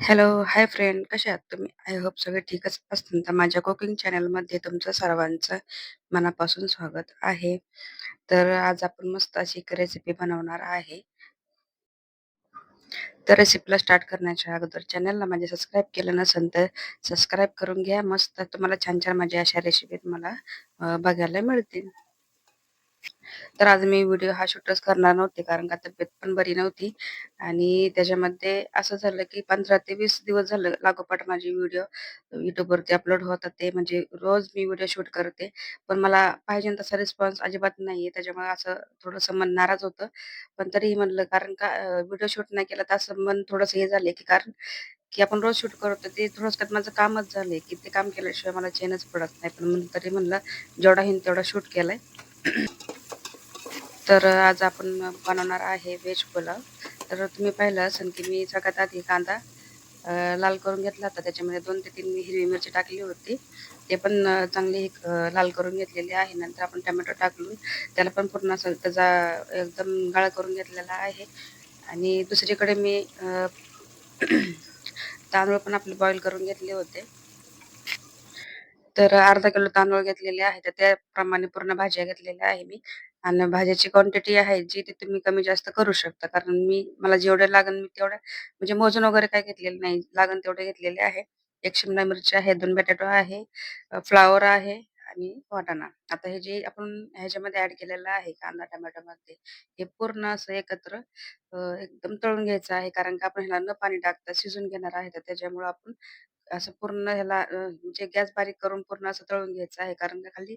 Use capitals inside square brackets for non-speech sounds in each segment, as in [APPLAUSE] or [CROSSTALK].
Hello, hi friend कसे आहात तुम्ही? आय होप सगळे ठीकच असतील. तर माझ्या कुकिंग चॅनलमध्ये तुमचं सर्वांचं मनापासून स्वागत आहे. तर आज आपण मस्त अशी एक रेसिपी बनवणार आहे. तर रेसिपीला स्टार्ट करण्याच्या अगोदर चॅनलला माझे सबस्क्राईब केलं नसेल तर सबस्क्राईब करून घ्या. मस्त तुम्हाला छान-छान माझ्या अशा रेसिपी तुम्हाला अ, बघायला मिळतील. तर आज मी व्हिडिओ हा शूटच करणार नव्हते, कारण का तब्येत पण बरी नव्हती आणि त्याच्यामध्ये असं झालं, की 15 ते वीस दिवस झालं लागोपाठ माझे व्हिडिओ युट्यूबवरती अपलोड होतात ते म्हणजे रोज मी व्हिडिओ शूट करते. पण मला पाहिजे तसा रिस्पॉन्स अजिबात नाहीये. त्याच्यामुळे असं थोडंसं मन नाराज होतं. पण तरीही म्हणलं कारण का व्हिडिओ शूट नाही केला तर असं मन थोडंसं हे झालंय, की कारण की आपण रोज शूट करतो ते थोडंसं माझं कामच झालंय, की ते काम केल्याशिवाय मला चैनच पडत नाही. पण तरी म्हणलं जेवढा होईल तेवढा शूट केलाय. तर आज आपण बनवणार आहे व्हेज पुलाव. तर तुम्ही पाहिलं असेल की मी सगळ्यात आधी कांदा लाल करून घेतला होता. त्याच्यामध्ये दोन ते तीन मी हिरवी मिरची टाकली होती. ते पण चांगली लाल करून घेतलेली आहे. नंतर आपण टोमॅटो टाकून त्याला पण पूर्ण असं त्याचा एकदम गाळ करून घेतलेला आहे. आणि दुसरीकडे मी [CLEARS THROAT] तांदूळ पण आपले बॉईल करून घेतले होते. तर अर्धा किलो तांदूळ घेतलेले आहे. तर त्याप्रमाणे पूर्ण भाज्या घेतलेल्या आहे मी. आणि भाज्याची क्वांटिटी आहे जी ती तुम्ही कमी जास्त करू शकता. कारण मी मला जेवढे लागेल मी तेवढ्या म्हणजे मोजून वगैरे काय घेतलेलं नाही. लागण तेवढे घेतलेले आहे. एक शिमला मिरची आहे, दोन बटाटो आहे, फ्लावर फ्लॉवर आहे आणि वाटाणा. आता हे जे आपण ह्याच्यामध्ये ऍड केलेलं आहे कांदा टोमॅटोमध्ये, हे पूर्ण असं एकत्र एकदम तळून घ्यायचं आहे. कारण का आपण ह्याला न पाणी टाकता शिजून घेणार आहे. तर त्याच्यामुळे आपण असं पूर्ण ह्याला अ, म्हणजे गॅस बारीक करून पूर्ण असं तळून घ्यायचं आहे. कारण का खाली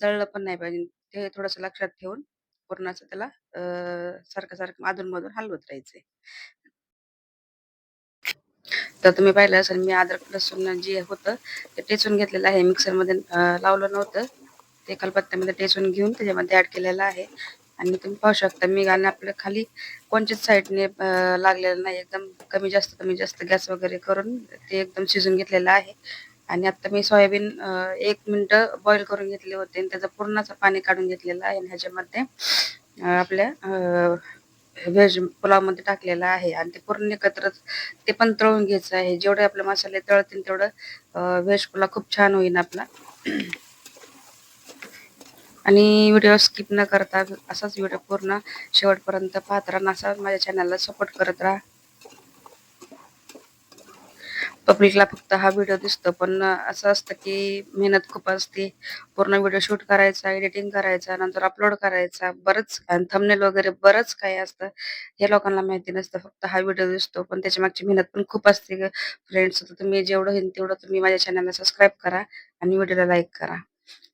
जळलं पण नाही पाहिजे. ते थोडंसं लक्षात ठेवून पूर्ण असं त्याला अ, सारखं-सारखं अधून-मधून हलवत राहायचंय. तर तुम्ही पाहिलं असेल मी अद्रक, लसूण जे होतं ते ठेचून घेतलेलं आहे. मिक्सरमध्ये अ, लावलं नव्हतं. ते कलपत्त्यामध्ये ठेचून घेऊन त्याच्यामध्ये ॲड केलेलं आहे. आणि तुम्ही पाहू शकता मी आणि आपल्या खाली कोणच्याच साईडने लागलेलं नाही. एकदम कमी जास्त, कमी जास्त गॅस वगैरे करून ते एकदम शिजून घेतलेलं आहे. आणि आता मी सोयाबीन एक मिनटं बॉईल करून घेतले होते आणि त्याचं पूर्णच पाणी काढून घेतलेलं आहे आणि ह्याच्यामध्ये आपल्या व्हेज पुलावमध्ये टाकलेलं आहे आणि ते पूर्ण एकत्रच ते पण तळून घ्यायचं आहे. जेवढे आपले मसाले तळतील तेवढं व्हेज पुलाव खूप छान होईल आपला. आणि व्हिडिओ स्किप न करता असाच व्हिडिओ पूर्ण शेवटपर्यंत पाहत राहा. असाच माझ्या चॅनलला सपोर्ट करत राहा. पब्लिकला फक्त हा व्हिडिओ दिसतो, पण असं असतं की मेहनत खूप असते. पूर्ण व्हिडिओ शूट करायचा, एडिटिंग करायचा, नंतर अपलोड करायचा, बरंच आणि थंबनेल वगैरे बरंच काही असतं. हे लोकांना माहिती नसतं. फक्त हा व्हिडिओ दिसतो, पण त्याच्या मागची मेहनत पण खूप असते फ्रेंड्स. तुम्ही जेवढं होईल तेवढं तुम्ही माझ्या चॅनलला सबस्क्राईब करा आणि व्हिडिओला लाईक करा.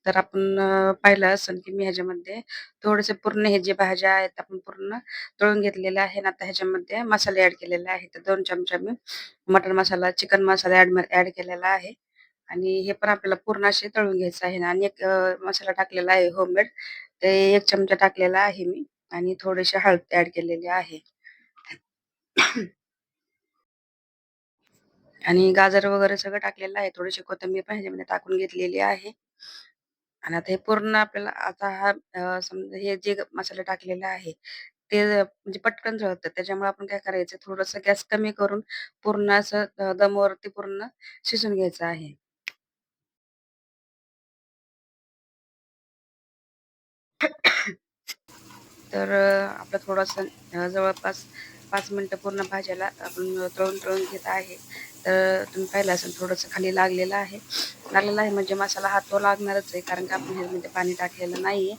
तर आपण पाहिलं असेल की मी ह्याच्यामध्ये थोडेसे पूर्ण हे जे भाज्या आहेत आपण पूर्ण तळून घेतलेल्या आहे आणि आता ह्याच्यामध्ये मसाले ऍड केलेले आहेत. तर दोन चमचा मी mutton masala, chicken masala add add केलेला आहे आणि हे पण आपल्याला पूर्ण असे तळून घ्यायचं आहे आणि एक मसाला टाकलेला आहे होममेड. ते एक चमचा टाकलेला आहे मी आणि थोडेसे हळद ऍड केलेली आहे. आणि गाजर वगैरे सगळं टाकलेलं आहे. थोडीशी कोथिंबीर पण ह्याच्यामध्ये टाकून घेतलेली आहे. आणि आता हे पूर्ण आपल्याला आता हा अ, समजा हे जे मसाले टाकलेले आहे, ते म्हणजे पटकन जळतं. त्याच्यामुळे आपण काय करायचं थोडंसं गॅस कमी करून पूर्ण असं अ, दमवरती पूर्ण शिजून घ्यायचं आहे. तर अ, आपलं थोडंसं अ, जवळपास पाच मिनटं पूर्ण भाज्याला आपण तळून-तळून घेत आहे. तर तुम्ही पाहिलं असेल थोडंसं खाली लागलेलं आहे. लागलेलं आहे म्हणजे मसाला हा तो लागणारच आहे कारण का आपण ह्याच्यामध्ये पाणी टाकलेलं नाहीये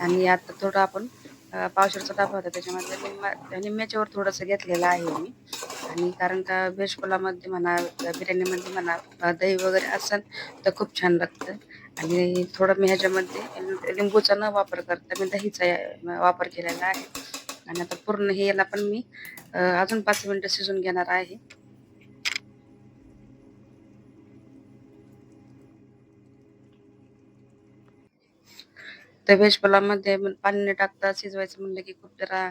आणि आता थोडं आपण अ, ताप होता त्याच्यामध्ये निम्मा निम्म्याच्यावर थोडंसं घेतलेलं आहे मी आणि कारण का व्हेज पुलामध्ये म्हणा, बिर्याणीमध्ये म्हणा, दही वगैरे असेल तर खूप छान लागतं आणि थोडं मी ह्याच्यामध्ये लिंबूचा न वापर करता मी दहीचा वापर केलेला आहे आणि आता पूर्ण हे याला पण मी अजून 5 मिनिटं शिजवून घेणार आहे. तर व्हेज पुलावमध्ये पाणी न टाकता शिजवायचं म्हणलं की खूप जरा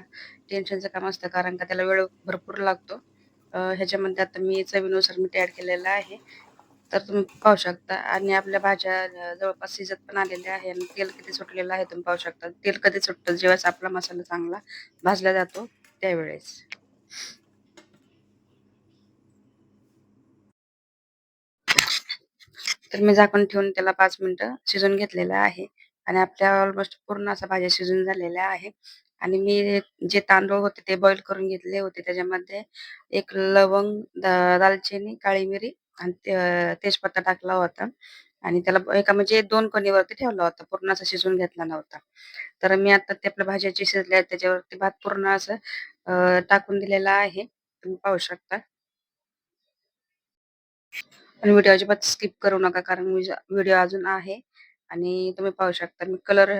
टेन्शनचं काम असतं कारण का त्याला वेळ भरपूर लागतो. ह्याच्यामध्ये आता मी चवीनुसार मीठ ॲड केलेलं आहे. तर तुम्ही पाहू शकता आणि आपल्या भाज्या जवळपास शिजत पण आलेल्या आहे आणि तेल किती सुटलेलं आहे तुम्ही पाहू शकता. तेल कधी सुटतं जेव्हा आपला मसाला चांगला भाजला जातो त्यावेळेस. तर मी झाकून ठेवून त्याला पाच मिनिटं शिजून घेतलेलं आहे आणि आपल्या ऑलमोस्ट पूर्ण असा भाज्या शिजून झालेल्या आहे आणि मी जे तांदूळ होते ते बॉईल करून घेतले होते. त्याच्यामध्ये एक लवंग, दालचिनी, काळी मिरी आणि ते तेजपत्ता टाकला होता आणि त्याला एका म्हणजे दोन कणीवरती ठेवला होता. पूर्ण असा शिजवून घेतला नव्हता. तर मी आता ते आपल्या भाज्या जे शिजल्या आहेत त्याच्यावरती भात पूर्ण असं टाकून दिलेला आहे. तुम्ही पाहू शकता. आणि व्हिडिओ अजिबात स्किप करू नका कारण व्हिडिओ अजून आहे आणि तुम्ही पाहू शकता मी कलर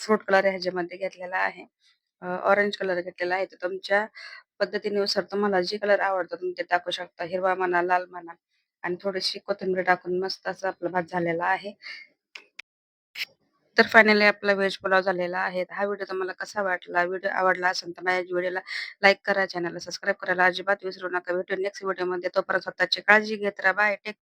फ्रूट कलर ह्याच्यामध्ये घेतलेला आहे. ऑरेंज कलर घेतलेला आहे. तर तुमच्या पद्धतीनुसार तुम्हाला जे कलर आवडतो तुम्ही ते टाकू शकता. हिरवा म्हणा, लाल म्हणा आणि थोडीशी कोथिंबीर टाकून मस्त असा आपला भात झालेला आहे. तर फायनली आपला व्हेज पुलाव झालेला आहे. हा व्हिडिओ तुम्हाला कसा वाटला? व्हिडिओ आवडला असेल तर माझ्या व्हिडिओला लाईक करा, चॅनलला सबस्क्राईब करायला अजिबात विसरू नका. भेटू नेक्स्ट व्हिडिओमध्ये. तोपर्यंत स्वतःची काळजी घेत राहा. बाय. टेक